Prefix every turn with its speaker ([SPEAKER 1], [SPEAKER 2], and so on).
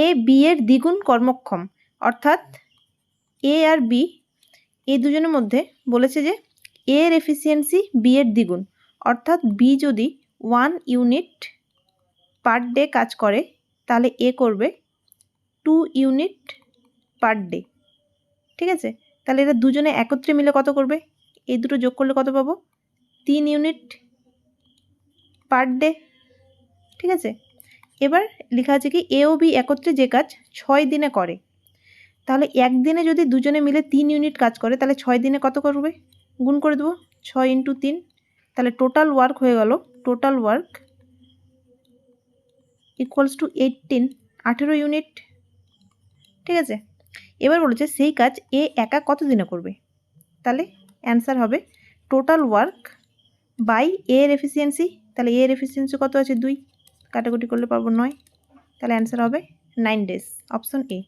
[SPEAKER 1] A B এর দ্বিগুণ কর্মক্ষম। অর্থাৎ এ আর বি এই দুজনের মধ্যে বলেছে যে এ এর এফিসিয়েন্সি বি এর দ্বিগুণ। অর্থাৎ বি যদি ওয়ান ইউনিট পার ডে কাজ করে, তাহলে এ করবে টু ইউনিট পার ডে ঠিক আছে? তাহলে এরা দুজনে একত্রে মিলে কত করবে? এই দুটো যোগ করলে কত পাবো? তিন ইউনিট পার ডে ঠিক আছে? এবার লেখা আছে কি এ ও বি একত্রে যে কাজ ছয় দিনে করে। তাহলে একদিনে যদি দুজনে মিলে তিন ইউনিট কাজ করে, তাহলে ছয় দিনে কত করবে? গুণ করে দেবো, ছয় ইন্টু তিন। তাহলে টোটাল ওয়ার্ক হয়ে গেল total work equals to eighteen আঠেরো ইউনিট ঠিক আছে? এবার বলেছে সেই কাজ এ একা কত দিনে করবে? তাহলে অ্যান্সার হবে টোটাল ওয়ার্ক বাই এর এফিসিয়েন্সি তাহলে এর এফিসিয়েন্সি কত আছে? দুই। কাটাকুটি করলে পারব নয়। তাহলে অ্যান্সার হবে নাইন ডেজ অপশন এ